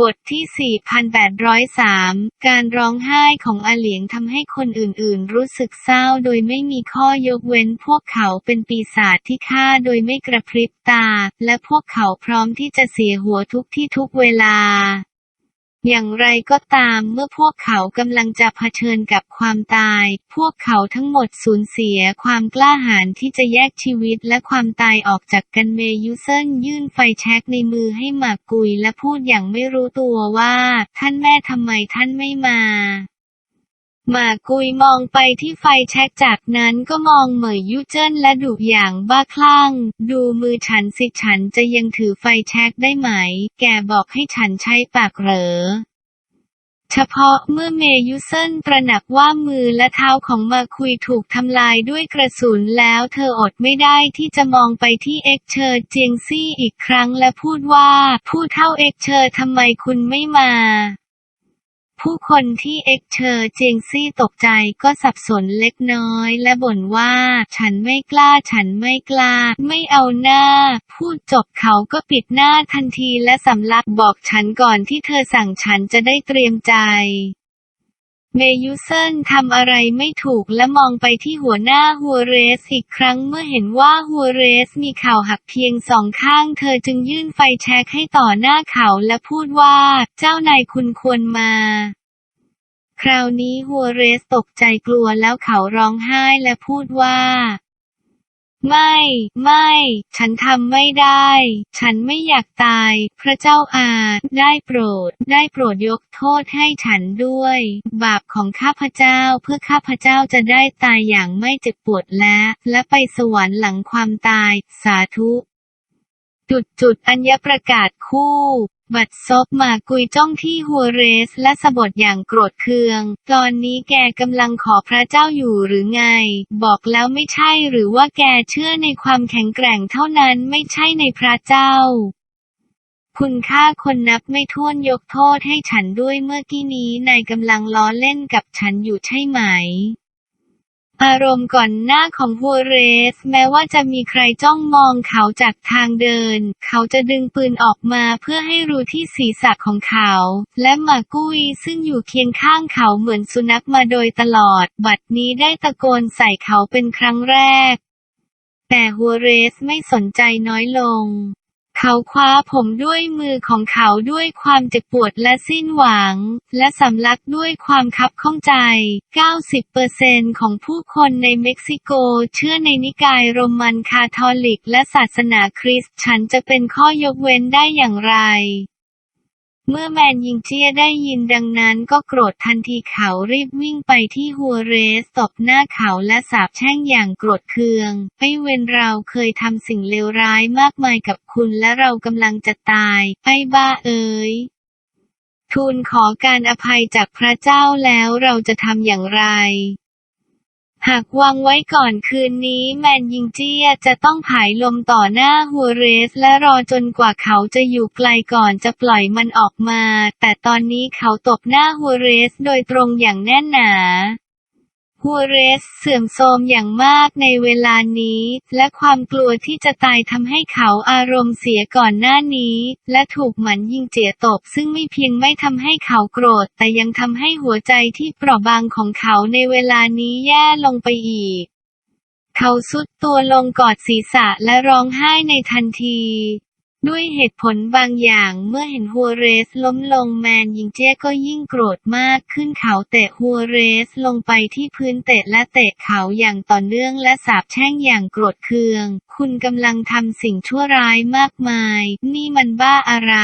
บทที่ 4,803 การร้องไห้ของอาเหลียงทำให้คนอื่นๆ รู้สึกเศร้าโดยไม่มีข้อยกเว้นพวกเขาเป็นปีศาจที่ฆ่าโดยไม่กระพริบตา และพวกเขาพร้อมที่จะเสียหัวทุกที่ทุกเวลา อย่างไรก็ตามเมื่อพวกเขากำลังจะเผชิญกับความตาย พวกเขาทั้งหมดสูญเสียความกล้าหาญที่จะแยกชีวิตและความตายออกจากกันเมยุเซินยื่นไฟแช็กในมือให้หมากกุยและพูดอย่างไม่รู้ตัวว่า ท่านแม่ทำไมท่านไม่มา หมากกุยมองไปที่ไฟแช็กจากนั้นก็มองเหมยยุเจิ้นและดุอย่างบ้าคลั่ง ดูมือฉันสิฉันจะยังถือไฟแช็กได้ไหม แกบอกให้ฉันใช้ปากเหรอ เฉพาะเมื่อเมยุเซินตระหนักว่ามือและเท้าของมาคุยถูกทำลายด้วยกระสุนแล้วเธออดไม่ได้ที่จะมองไปที่เอ็กเชอร์เจียงซี่อีกครั้งและพูดว่า ผู้เท่าเอ็กเชอร์ทำไมคุณไม่มา ผู้คนที่เอ็กเชอร์เจียงซี่ตกใจก็สับสนเล็กน้อย และบ่นว่า ฉันไม่กล้าฉันไม่กล้า ไม่เอาหน้า พูดจบเขาก็ปิดหน้าทันทีและสำลักบอกฉันก่อนที่เธอสั่งฉันจะได้เตรียมใจ เมยุเซินทำอะไรไม่ถูกและมองไปที่หัวหน้าฮัวเรสอีกครั้งเมื่อเห็นว่าฮัวเรสมีเข่าหักเพียงสองข้างเธอจึงยื่นไฟแช็กให้ต่อหน้าเขาและพูดว่า เจ้านายคุณควรมา คราวนี้ฮัวเรสตกใจกลัวแล้วเขาร้องไห้และพูดว่า ไม่ ไม่ ฉันทำไม่ได้ ฉันไม่อยากตาย พระเจ้าอาได้โปรด ได้โปรดยกโทษให้ฉันด้วย บาปของข้าพเจ้าเพื่อข้าพเจ้าจะได้ตายอย่างไม่เจ็บปวดและ และไปสวรรค์หลังความตาย สาธุ จุดจุดอัญญประกาศคู่ บัดซบมากุยจ้องที่ฮัวเรส และสะบดอย่างโกรธเคือง ตอนนี้แกกำลังขอพระเจ้าอยู่หรือไง บอกแล้วไม่ใช่หรือว่าแกเชื่อในความแข็งแกร่งเท่านั้นไม่ใช่ในพระเจ้า คุณค่าคนนับไม่ถ้วนยกโทษให้ฉันด้วยเมื่อกี้นี้นายกำลังล้อเล่นกับฉันอยู่ใช่ไหม อารมณ์ก่อนหน้าของฮัวเรส แม้ว่าจะมีใครจ้องมองเขาจากทางเดิน เขาจะดึงปืนออกมาเพื่อให้รู้ที่ศีรษะของเขา และมากุยซึ่งอยู่เคียงข้างเขาเหมือนสุนัขมาโดยตลอด บัดนี้ได้ตะโกนใส่เขาเป็นครั้งแรก แต่ฮัวเรสไม่สนใจน้อยลง เขาคว้าผมด้วยมือของเขาด้วยความเจ็บปวดและสิ้นหวัง และสำลักด้วยความคับข้องใจ 90%ของผู้คนในเม็กซิโกเชื่อในนิกายโรมันคาทอลิกและศาสนาคริสต์ฉันจะเป็นข้อยกเว้นได้อย่างไร เมื่อแมนยิงเจียได้ยินดังนั้นก็โกรธทันทีเขารีบวิ่งไปที่ฮัวเรสตบหน้าเขาและสาปแช่งอย่างโกรธเคือง ไอ้เวนเราเคยทำสิ่งเลวร้ายมากมายกับคุณและเรากำลังจะตาย ไอ้บ้าเอ๋ยทูลขอการอภัยจากพระเจ้าแล้วเราจะทำอย่างไร หากวางไว้ก่อนคืนนี้แมนยิงเจียจะต้องผายลมต่อหน้าฮัวเรส และรอจนกว่าเขาจะอยู่ไกลก่อนจะปล่อยมันออกมา แต่ตอนนี้เขาตบหน้าฮัวเรสโดยตรงอย่างแน่นหนา วเรสเสื่อมโทรมอย่างมากในเวลานี้ และความกลัวที่จะตายทำให้เขาอารมณ์เสียก่อนหน้านี้ และถูกหมันยิงเจียตบ ซึ่งไม่เพียงไม่ทำให้เขาโกรธ แต่ยังทำให้หัวใจที่เปราะบางของเขาในเวลานี้แย่ลงไปอีก เขาสุดตัวลงกอดศีรษะและร้องไห้ในทันที ด้วยเหตุผลบางอย่างเมื่อเห็นฮัวเรสล้มลงแมนยิงเจ้ก็ยิ่งโกรธมากขึ้นเขาเตะฮัวเรสลงไปที่พื้นเตะและเตะเขาอย่างต่อเนื่องและสาบแช่งอย่างโกรธเคือง คุณกำลังทำสิ่งชั่วร้ายมากมาย นี่มันบ้าอะไร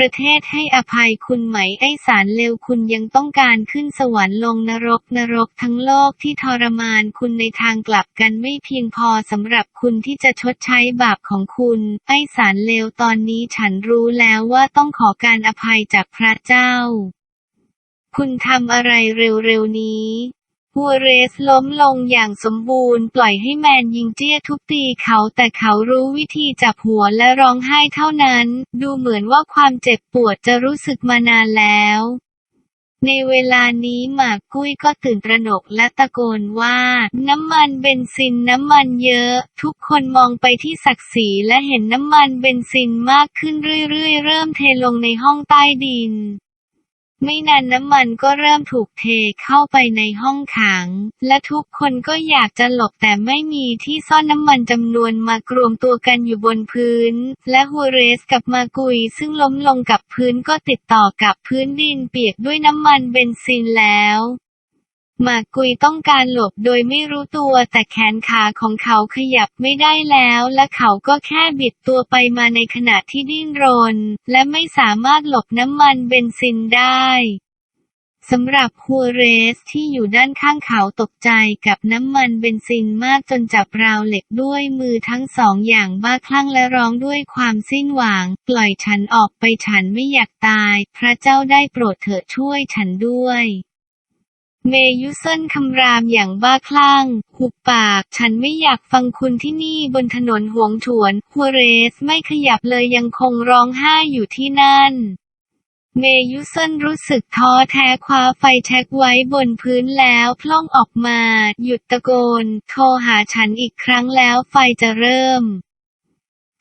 ประเทศให้อภัยคุณไหมไอสารเลวคุณยังต้องการขึ้นสวรรค์ลงนรกนรกทั้งโลกที่ทรมานคุณในทางกลับกันไม่เพียงพอสำหรับคุณที่จะชดใช้บาปของคุณ ไอสารเลวตอนนี้ฉันรู้แล้วว่าต้องขอการอภัยจากพระเจ้า คุณทำอะไรเร็วๆนี้ ฮัวเรสล้มลงอย่างสมบูรณ์ปล่อยให้แมนยิงเจี้ยทุบตีเขาแต่เขารู้วิธีจับหัวและร้องไห้เท่านั้น ดูเหมือนว่าความเจ็บปวดจะรู้สึกมานานแล้ว ในเวลานี้หมากกุ้ยก็ตื่นตระหนกและตะโกนว่า น้ำมันเบนซินน้ำมันเยอะ ทุกคนมองไปที่ศักดิ์ศรีและเห็นน้ำมันเบนซินมากขึ้นเรื่อยๆ เริ่มเทลงในห้องใต้ดิน ไม่นานน้ำมันก็เริ่มถูกเทเข้าไปในห้องขัง และทุกคนก็อยากจะหลบแต่ไม่มีที่ซ่อนน้ำมันจำนวนมากรวมตัวกันอยู่บนพื้น และฮูเรสกับมากุยซึ่งล้มลงกับพื้นก็ติดต่อกับพื้นดินเปียกด้วยน้ำมันเบนซินแล้ว หมากกุยต้องการหลบโดยไม่รู้ตัวแต่แขนขาของเขาขยับไม่ได้แล้ว และเขาก็แค่บิดตัวไปมาในขณะที่ดิ้นรน และไม่สามารถหลบน้ำมันเบนซินได้สำหรับฮัวเรสที่อยู่ด้านข้างเขาตกใจกับน้ำมันเบนซินมากจนจับราวเหล็กด้วยมือทั้งสองอย่างบ้าคลั่งและร้องด้วยความสิ้นหวัง ปล่อยฉันออกไปฉันไม่อยากตาย พระเจ้าได้โปรดเถิดช่วยฉันด้วย เมยุเซนคำรามอย่างบ้าคลั่ง หุบปาก ฉันไม่อยากฟังคุณที่นี่บนถนนหวงฉวนฮัวเรสไม่ขยับเลยยังคงร้องไห้อยู่ที่นั่น เมยุเซนรู้สึกท้อแท้คว้าไฟแช็กไว้บนพื้นแล้วพล่องออกมา หยุดตะโกน โทรหาฉันอีกครั้งแล้วไฟจะเริ่ม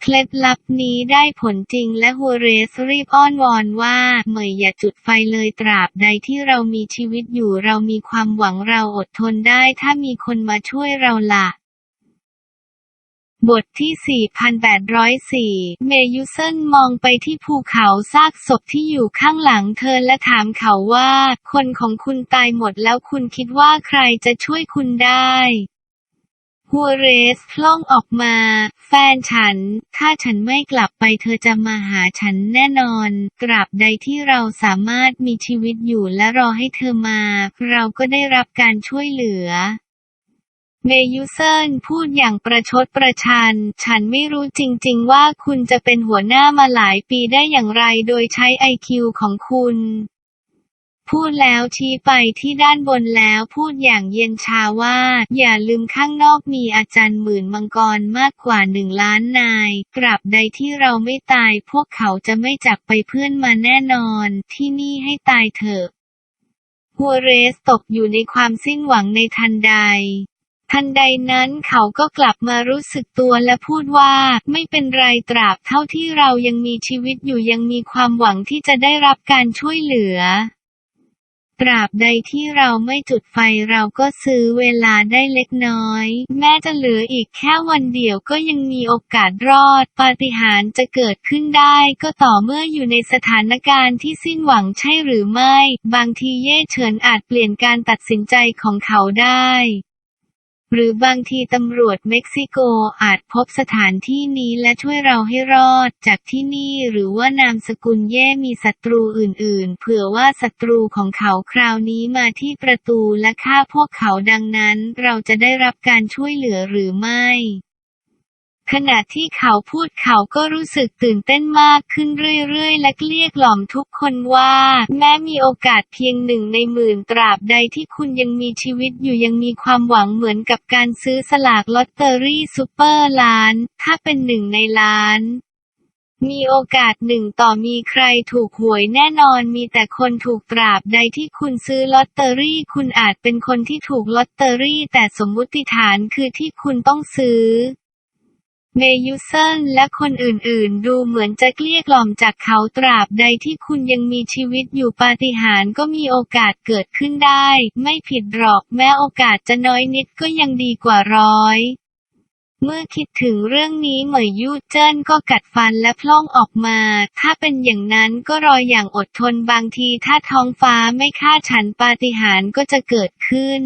เคล็ดลับนี้ได้ผลจริงและฮัวเรสรีบอ้อนวอนว่าเหมยอย่าจุดไฟเลยตราบใดที่เรามีชีวิตอยู่เรามีความหวังเราอดทนได้ถ้ามีคนมาช่วยเราละบทที่ 4,804 เมยุเซนมองไปที่ภูเขาซากศพที่อยู่ข้างหลังเธอและถามเขาว่า คนของคุณตายหมดแล้วคุณคิดว่าใครจะช่วยคุณได้ ฮัวเรสพล่องออกมา แฟนฉัน ถ้าฉันไม่กลับไปเธอจะมาหาฉันแน่นอนตราบใดที่เราสามารถมีชีวิตอยู่และรอให้เธอมา เราก็ได้รับการช่วยเหลือเมยุเซนพูดอย่างประชดประชัน ฉันไม่รู้จริง ๆ ว่าคุณจะเป็นหัวหน้ามาหลายปีได้อย่างไรโดยใช้ไอคิวของคุณ พูดแล้วชี้ไปที่ด้านบนแล้วพูดอย่างเย็นชาว่า อย่าลืมข้างนอกมีอาจารย์หมื่นมังกรมากกว่าหนึ่งล้านนายตราบใดที่เราไม่ตายพวกเขาจะไม่จับไปเพื่อนมาแน่นอน ที่นี่ให้ตายเถอะฮัวเรสตกอยู่ในความสิ้นหวังในทันใดทันใดนั้นเขาก็กลับมารู้สึกตัวและพูดว่า ไม่เป็นไรตราบเท่าที่เรายังมีชีวิตอยู่ยังมีความหวังที่จะได้รับการช่วยเหลือ ตราบใดที่เราไม่จุดไฟเราก็ซื้อเวลาได้เล็กน้อย แม้จะเหลืออีกแค่วันเดียวก็ยังมีโอกาสรอด ปาฏิหาริย์จะเกิดขึ้นได้ก็ต่อเมื่ออยู่ในสถานการณ์ที่สิ้นหวังใช่หรือไม่ บางทีเย่เฉินอาจเปลี่ยนการตัดสินใจของเขาได้ หรือบางทีตำรวจเม็กซิโกอาจพบสถานที่นี้และช่วยเราให้รอดจากที่นี่หรือว่านามสกุลเย่มีศัตรูอื่นๆ เผื่อว่าศัตรูของเขาคราวนี้มาที่ประตูและฆ่าพวกเขาดังนั้น เราจะได้รับการช่วยเหลือหรือไม่ ขณะที่เขาพูดเขาก็รู้สึกตื่นเต้นมากขึ้นเรื่อยๆ และเกลี้ยกล่อมทุกคนว่า แม้มีโอกาสเพียงหนึ่งในหมื่นตราบใดที่คุณยังมีชีวิตอยู่ยังมีความหวังเหมือนกับการซื้อสลากลอตเตอรี่ซูเปอร์ล้าน ถ้าเป็นหนึ่งในล้านมีโอกาสหนึ่งต่อมีใครถูกหวยแน่นอนมีแต่คนถูกตราบใดที่คุณซื้อลอตเตอรี่ คุณอาจเป็นคนที่ถูกลอตเตอรี่ แต่สมมุติฐานคือที่คุณต้องซื้อ เมยุเซนและคนอื่นๆ ดูเหมือนจะเกลี้ยกล่อมจากเขาตราบใดที่คุณยังมีชีวิตอยู่ปาฏิหาริย์ก็มีโอกาสเกิดขึ้นได้ ไม่ผิดหรอกแม้โอกาสจะน้อยนิดก็ยังดีกว่าร้อย เมื่อคิดถึงเรื่องนี้เหมยยู่เจิ้นก็กัดฟันและพล่องออกมา ถ้าเป็นอย่างนั้นก็รออย่างอดทนบางทีถ้าท้องฟ้าไม่คาฉันปาฏิหาริย์ก็จะเกิดขึ้น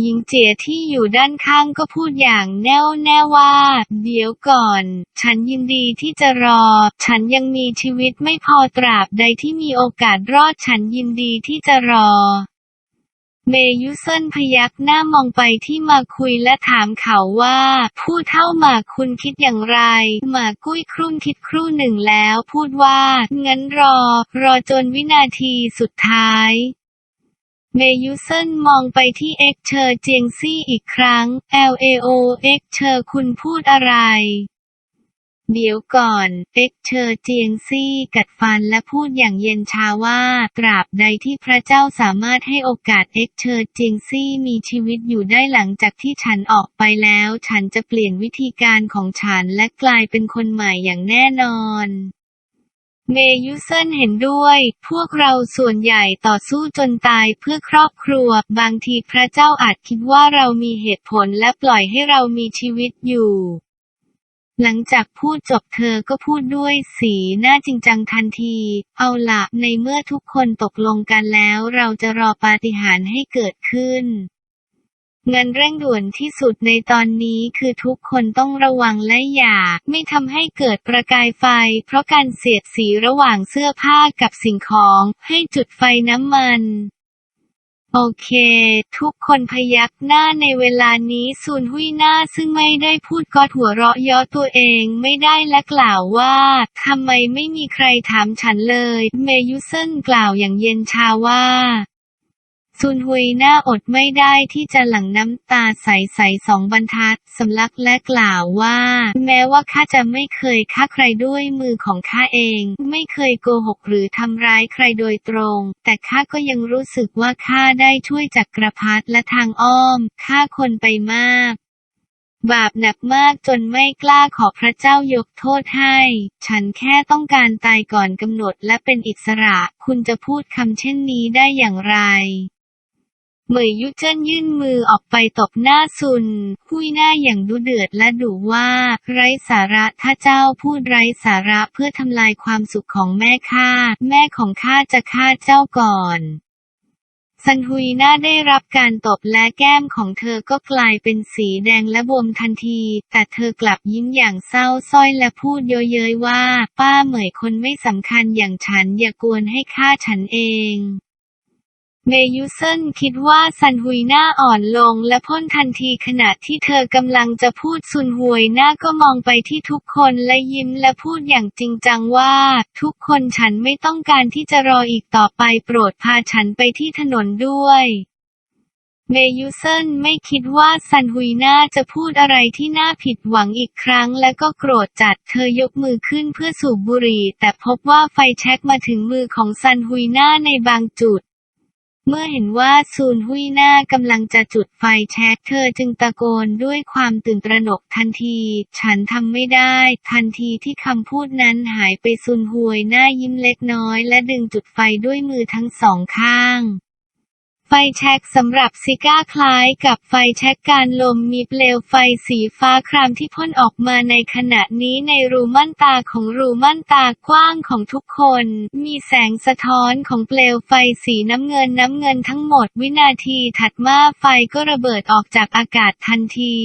หญิงเจียที่อยู่ด้านข้างก็พูดอย่างแน่วแน่ว่า เดี๋ยวก่อน ฉันยินดีที่จะรอ ฉันยังมีชีวิตไม่พอตราบใดที่มีโอกาสรอดฉันยินดีที่จะรอ เมยุเซนพยักหน้ามองไปที่มาคุยและถามเขาว่า ผู้เท่าหมาคุณคิดอย่างไรหมากกุ้ยครุ่นคิดครู่หนึ่งแล้วพูดว่า งั้นรอ รอจนวินาทีสุดท้าย เมยุเซนมองไปที่เอ็กเชอร์เจียงซี่อีกครั้ง LAO เอ็กเชอร์คุณพูดอะไร เดี๋ยวก่อน เอ็กเชอร์เจียงซี่กัดฟันและพูดอย่างเย็นชาว่า ตราบใดที่พระเจ้าสามารถให้โอกาสเอ็กเชอร์เจียงซี่มีชีวิตอยู่ได้หลังจากที่ฉันออกไปแล้ว ฉันจะเปลี่ยนวิธีการของฉันและกลายเป็นคนใหม่อย่างแน่นอน เมยุเซนเห็นด้วย พวกเราส่วนใหญ่ต่อสู้จนตายเพื่อครอบครัว บางทีพระเจ้าอาจคิดว่าเรามีเหตุผลและปล่อยให้เรามีชีวิตอยู่ หลังจากพูดจบเธอก็พูดด้วยสีหน้าจริงจังทันที เอาละในเมื่อทุกคนตกลงกันแล้ว เราจะรอปาฏิหาริย์ให้เกิดขึ้น เงินเร่งด่วนที่สุดในตอนนี้คือทุกคนต้องระวังและอย่า ไม่ทำให้เกิดประกายไฟ เพราะการเสียดสีระหว่างเสื้อผ้ากับสิ่งของ ให้จุดไฟน้ำมันโอเค ทุกคนพยักหน้าในเวลานี้ซุนหุยหน้าซึ่งไม่ได้พูดก็หัวเราะย้อตัวเองไม่ได้และกล่าวว่าทำไมไม่มีใครถามฉันเลย เมยุเซนกล่าวอย่างเย็นชาว่า ซุนฮุยหน้าอดไม่ได้ที่จะหลั่งน้ำตาใสๆสองบรรทัดสำลักและกล่าวว่า แม้ว่าข้าจะไม่เคยฆ่าใครด้วยมือของข้าเอง ไม่เคยโกหกหรือทำร้ายใครโดยตรง แต่ข้าก็ยังรู้สึกว่าข้าได้ช่วยจักรพรรดิและทางอ้อมฆ่าคนไปมาก บาปหนักมากจนไม่กล้าขอพระเจ้ายกโทษให้ ฉันแค่ต้องการตายก่อนกำหนดและเป็นอิสระ คุณจะพูดคำเช่นนี้ได้อย่างไร เหมยยุเจิ้นยื่นมือออกไปตบหน้าซุนคุยหน้าอย่างดุเดือดและดุว่า ไร้สาระถ้าเจ้าพูดไร้สาระเพื่อทำลายความสุขของแม่ข้าแม่ของข้าจะฆ่าเจ้าก่อนซันฮุยหน้าได้รับการตบและแก้มของเธอก็กลายเป็นสีแดงและบวมทันที แต่เธอกลับยิ้มอย่างเศร้าส้อยและพูดเย้ยๆว่า ป้าเหมยคนไม่สำคัญอย่างฉันอย่ากวนให้ฆ่าฉันเอง เมยุเซนคิดว่าซันฮุยหน้าอ่อนลงและพ่นทันทีขณะที่เธอกำลังจะพูดซุนฮวยหน้าก็มองไปที่ทุกคนและยิ้มและพูดอย่างจริงจังว่า ทุกคนฉันไม่ต้องการที่จะรออีกต่อไปโปรดพาฉันไปที่ถนนด้วยเมยุเซนไม่คิดว่าซันฮุยน่าจะพูดอะไรที่น่าผิดหวังอีกครั้งและก็โกรธจัดเธอยกมือขึ้นเพื่อสูบบุหรี่ แต่พบว่าไฟแช็กมาถึงมือของซันฮุยน่าในบางจุด เมื่อเห็นว่าซูนหุยหน้ากำลังจะจุดไฟแช็กเธอจึงตะโกนด้วยความตื่นตระหนกทันที ฉันทำไม่ได้ ทันทีที่คำพูดนั้นหายไปซุนหวยหน้ายิ้มเล็กน้อย และดึงจุดไฟด้วยมือทั้งสองข้าง ไฟแช็กสำหรับซิก้าคล้ายกับไฟแช็กการลมมีเปลวไฟสีฟ้าครามที่พ่นออกมาในขณะนี้ในรูม่านตาของรูม่านตากว้างของทุกคน มีแสงสะท้อนของเปลวไฟสีน้ำเงินน้ำเงินทั้งหมดวินาทีถัดมาไฟก็ระเบิดออกจากอากาศทันที